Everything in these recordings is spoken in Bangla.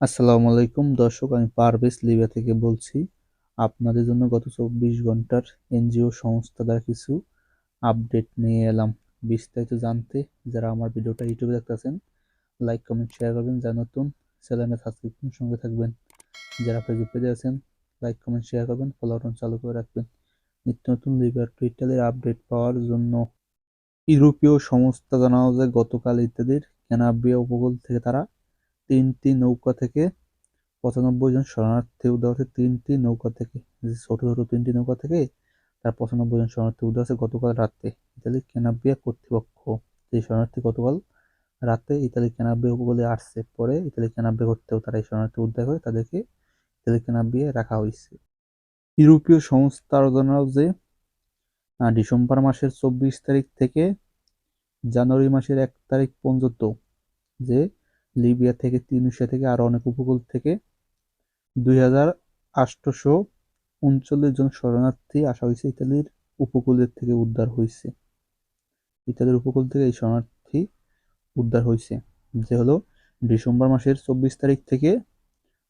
আসসালামু আলাইকুম। দর্শক, আমি পারভেজ লিবিয়া থেকে বলছি, আপনাদের জন্য গত চব্বিশ ঘণ্টার এনজিও সংস্থা দ্বারা কিছু আপডেট নিয়ে এলাম। বিস্তারিত জানতে যারা আমার ভিডিওটা ইউটিউবে দেখতেছেন, লাইক, কমেন্ট শেয়ার করবেন। যা নতুন, চ্যানেলে সাবস্ক্রিপশন সঙ্গে থাকবেন। যারা ফেসবুক পেজে আছেন, লাইক, কমেন্ট শেয়ার করবেন। ফলো বাটন চালু করে রাখবেন। নিত্য নতুন লিবিয়ার টুইটারের আপডেট পাওয়ার জন্য ইউরোপীয় সংস্থা জানানো যায় গতকাল ইত্যাদির ক্যানাবিয়া উপকূল থেকে তারা তিনটি নৌকা থেকে পঁচানব্বই জন শরণার্থী উদ্ধার হচ্ছে তিনটি নৌকা থেকে ছোট ছোট তিনটি নৌকা থেকে তার পঁচানব্বই জন শরণার্থী উদ্ধার হচ্ছে গতকাল রাতে। ইতালি ক্যানাবিয়া কর্তৃপক্ষ, যে শরণার্থী গতকাল রাতে ইতালি ক্যানাবিয়া উপকূলে আসছে, পরে ইতালি ক্যানাবিয়া করতেও তারা এই শরণার্থী উদ্ধার করে তাদেরকে ইতালি ক্যানাবিয়া রাখা হয়েছে। ইউরোপীয় সংস্থার জানাও যে ডিসেম্বর মাসের চব্বিশ তারিখ থেকে জানুয়ারি মাসের এক তারিখ পর্যন্ত যে লিবিয়া থেকে, তিউনিসিয়া থেকে আরও অনেক উপকূল থেকে দুই হাজার আটশোশো উনচল্লিশ জন শরণার্থী আসা হয়েছে ইতালির উপকূলের থেকে উদ্ধার হয়েছে। ইতালির উপকূল থেকে এই শরণার্থী উদ্ধার হয়েছে। যে হলো ডিসেম্বর মাসের চব্বিশ তারিখ থেকে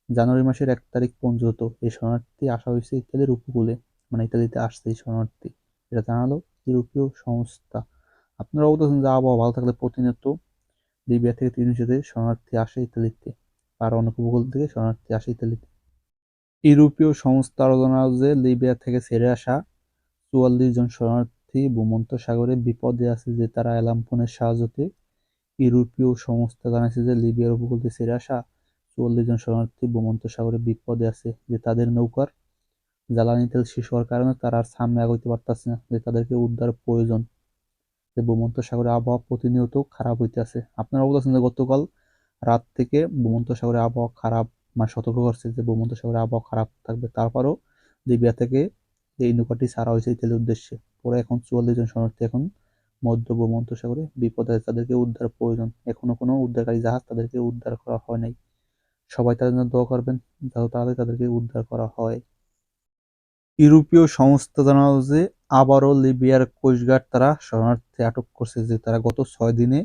জানুয়ারি মাসের এক তারিখ পর্যন্ত এই শরণার্থী আসা হয়েছে ইতালির উপকূলে। মানে ইতালিতে আসছে এই শরণার্থী। এটা জানালো ইউরোপীয় সংস্থা। আপনারা অবগত যে আবহাওয়া ভালো থাকলে প্রতিনিয়ত লিবিয়া থেকে তিউনিসিয়াতে শরণার্থী আসে ইতালিতে। আর অনেক উপকূল থেকে শরণার্থী আসে ইতালিতে। ইউরোপীয় সংস্থা আলোচনা যে লিবিয়া থেকে ছেড়ে আসা চুয়াল্লিশ জন শরণার্থী ভূমন্ত সাগরে বিপদে আছে যে তারা অ্যালার্ম ফোনের সাহায্যে ইউরোপীয় সংস্থা জানাইছে যে লিবিয়ার উপকূল থেকে ছেড়ে আসা চুয়াল্লিশ জন শরণার্থী ভূমন্ত সাগরে বিপদে আছে যে তাদের নৌকার জ্বালানি তেল শেষ হওয়ার কারণে তারা আর সামনে আগাইতে পারতেছে না, যে তাদেরকে উদ্ধার প্রয়োজন। যে ভূমন্ত সাগরে আবহাওয়া প্রতিনিয়ত খারাপ হইতেছে। আপনারা বলতেছেন যে গতকাল রাত থেকে ভূমন্ত সাগরে আবহাওয়া খারাপ মানে সতর্ক করছে যে ভূমন্ত সাগরে আবহাওয়া খারাপ থাকবে। তারপরও লিবিয়া থেকে এই নৌকাটি ছাড়া হয়েছে ইতালির উদ্দেশ্যে। পরে এখন চুয়াল্লিশ জন শরণার্থী এখন মধ্য ভূমন্ত সাগরে বিপদে আছে তাদেরকে উদ্ধার প্রয়োজন। এখনও কোনো উদ্ধারকারী জাহাজ তাদেরকে উদ্ধার করা হয় নাই। সবাই তাদের জন্য দোয়া করবেন যাতে তাড়াতাড়ি তাদেরকে উদ্ধার করা হয়। ইউরোপীয় সংস্থা জানালো যে আবারও লিবিয়ার কোস্টগার্ড তারা শরণার্থী আটক করছে যে তারা গত ছয় দিনে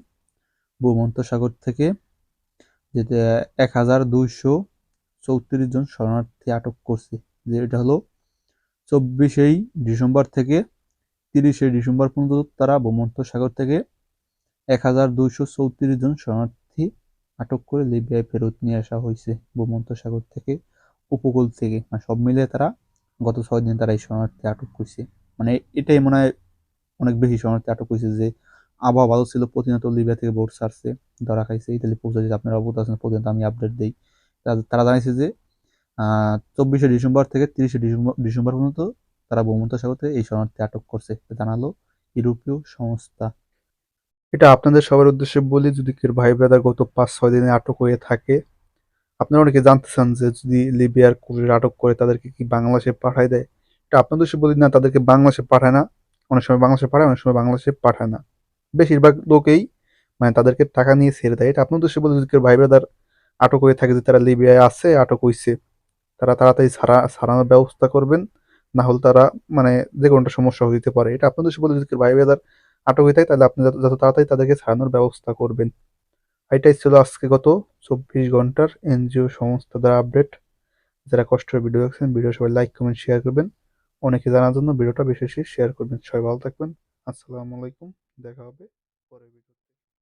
ভূমন্ত সাগর থেকে যে এক হাজার দুইশো চৌত্রিশ জন শরণার্থী আটক করছে। যে এটা হলো চব্বিশেই ডিসেম্বর থেকে তিরিশে ডিসেম্বর পর্যন্ত তারা ভূমন্ত সাগর থেকে এক হাজার দুইশো চৌত্রিশ জন শরণার্থী আটক করে লিবিয়ায় ফেরত নিয়ে আসা হয়েছে ভূমন্ত সাগর থেকে, উপকূল থেকে। মানে সব মিলিয়ে তারা গত ছয় দিন তারা এই শরণার্থী আটক করছে। মানে এটাই মনে হয় অনেক বেশি শরণার্থী আটক হয়েছে যে আবহাওয়া ভালো ছিল, প্রতিনিয়ত লিবিয়া থেকে বোট ছাড়ছে, ধরা খাইছে, ইতালি পৌঁছে দিচ্ছে আপনারা অবগত আছেন প্রতিনিয়ত আমি আপডেট দিই। তারা জানিয়েছে যে চব্বিশে ডিসেম্বর থেকে তিরিশে ডিসেম্বর ডিসেম্বর পর্যন্ত তারা ভূমধ্যসাগরে এই শরণার্থী আটক করছে। জানালো ইউরোপীয় সংস্থা। এটা আপনাদের সবার উদ্দেশ্যে বলি, যদি কেউ ভাই ব্রাদার গত পাঁচ ছয় দিনে আটক হয়ে থাকে, আপনারা অনেকে জানতে চান যে যদি লিবিয়ার কুরির আটক করে তাদেরকে কি বাংলাদেশে পাঠায় দেয়? আপনাদের বলি না, তাদেরকে বাংলাদেশে পাঠায় না। অনেক সময় বাংলাদেশে পাঠায়, অনেক সময় বাংলাদেশে পাঠায় না। বেশিরভাগ লোকেই মানে তাদেরকে টাকা নিয়ে ছেড়ে দেয়। এটা আপনাদের বলি, যদি কেউ ভাই ব্রাদার আটক হয়ে থাকে যে তারা লিবিয়ায় আছে, আটক হয়েছে তারা তাড়াতাড়ি ছাড়া, ছাড়ানোর ব্যবস্থা করবেন। না হলে তারা মানে যে কোনোটা সমস্যা হইতে পারে। এটা আপনাদের বলি, যদি কেউ ভাই ব্রাদার আটক হয়ে থাকে, তাহলে আপনি যত তাড়াতাড়ি তাদেরকে ছাড়ানোর ব্যবস্থা করবেন। এটাই ছিল আজকে গত চব্বিশ ঘণ্টার এনজিও সংস্থা দ্বারা আপডেট। যারা কষ্টের ভিডিও দেখছেন ভিডিও সবাই লাইক কমেন্ট শেয়ার করবেন। অনেকে জানার জন্য ভিডিওটা বেশি শেয়ার করবেন। সবাই ভালো থাকবেন। আসসালামু আলাইকুম। দেখা হবে পরের ভিডিও